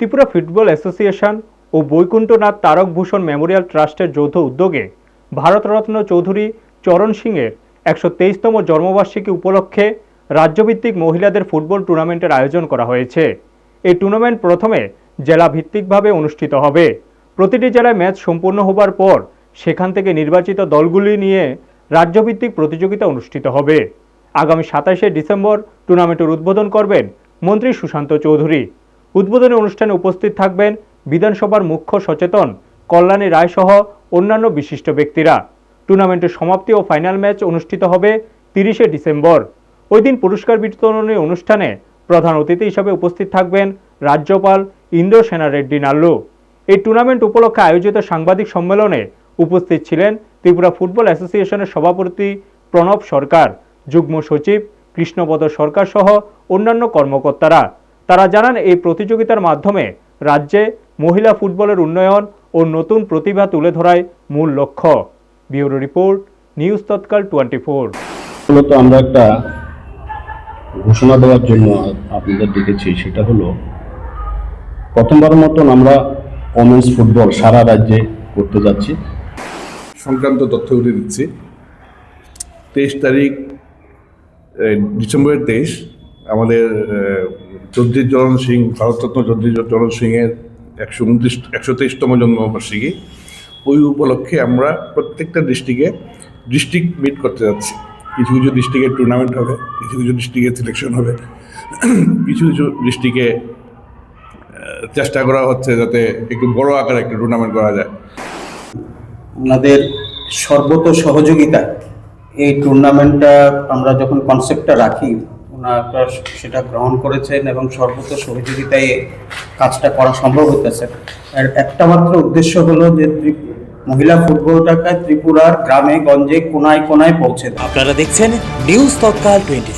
Tripura football association ও Baikunthanath Tarakbhushan memorial ট্রাস্টের যৌথ উদ্যোগে ভারতরত্ন চৌধুরী চরণ সিংয়ের একশো তেইশতম জন্মবার্ষিকী উপলক্ষে রাজ্যভিত্তিক মহিলাদের ফুটবল টুর্নামেন্টের আয়োজন করা হয়েছে। এই টুর্নামেন্ট প্রথমে জেলা ভিত্তিকভাবে অনুষ্ঠিত হবে। প্রতিটি জেলায় ম্যাচ সম্পূর্ণ হবার পর সেখান থেকে নির্বাচিত দলগুলি নিয়ে রাজ্যভিত্তিক প্রতিযোগিতা অনুষ্ঠিত হবে। আগামী সাতাশে ডিসেম্বর টুর্নামেন্টের উদ্বোধন করবেন মন্ত্রী সুশান্ত চৌধুরী। উদ্বোধনী অনুষ্ঠানে উপস্থিত থাকবেন বিধানসভার মুখ্য সচেতন কল্যাণী রায় সহ অন্যান্য বিশিষ্ট ব্যক্তিরা। টুর্নামেন্টের সমাপ্তি ও ফাইনাল ম্যাচ অনুষ্ঠিত হবে তিরিশে ডিসেম্বর। ওই দিন পুরস্কার বিতরণী অনুষ্ঠানে প্রধান অতিথি হিসাবে উপস্থিত থাকবেন রাজ্যপাল ইন্দ্র সেনা রেড্ডি নাল্লু। এই টুর্নামেন্ট উপলক্ষে আয়োজিত সাংবাদিক সম্মেলনে উপস্থিত ছিলেন ত্রিপুরা ফুটবল অ্যাসোসিয়েশনের সভাপতি প্রণব সরকার, যুগ্ম সচিব কৃষ্ণপদ সরকার সহ অন্যান্য কর্মকর্তারা। তারা জানান এই প্রতিযোগিতার মাধ্যমে রাজ্যে মহিলা ফুটবলের উন্নয়ন ও নতুন প্রতিভা তুলে ধরাই মূল লক্ষ্য। Bureau report news Tatkal twenty four. মূলত আমরা একটা ঘোষণা দেওয়ার জন্য আপনাদের ডেকেছি সেটা হলো প্রথমবার মতন আমরা ওমেন্স ফুটবল সারা রাজ্যে করতে যাচ্ছি। সংক্রান্ত তথ্যগুলি দিচ্ছি। তেইশ তারিখ ডিসেম্বরের তেইশ আমাদের চৌধুরী চরণ সিং, ভারতরত্ন চৌধুরী চরণ সিংয়ের একশো উনত্রিশ, একশো তেইশতম জন্মবার্ষিকী ওই উপলক্ষে আমরা প্রত্যেকটা ডিস্ট্রিক্টে ডিস্ট্রিক্ট মিট করতে যাচ্ছি। কিছু কিছু ডিস্ট্রিক্টে টুর্নামেন্ট হবে, কিছু কিছু ডিস্ট্রিক্টে সিলেকশন হবে। কিছু কিছু ডিস্ট্রিক্টে চেষ্টা করা হচ্ছে যাতে একটু বড় আকারে একটা টুর্নামেন্ট করা যায়। ওনাদের সর্বত সহযোগিতা এই টুর্নামেন্টটা আমরা যখন কনসেপ্টটা রাখি ওনারা সেটা গ্রহণ করেছেন এবং সর্বত সহযোগিতায় কাজটা করা সম্ভব হতেছে আর একটা মাত্র উদ্দেশ্য হলো যে মহিলা ফুটবলটাকে ত্রিপুরার গ্রামে, গঞ্জে, কোনায় কোনায় পৌঁছে আপনারা দেখছেন নিউজ তৎকাল টোয়েন্টি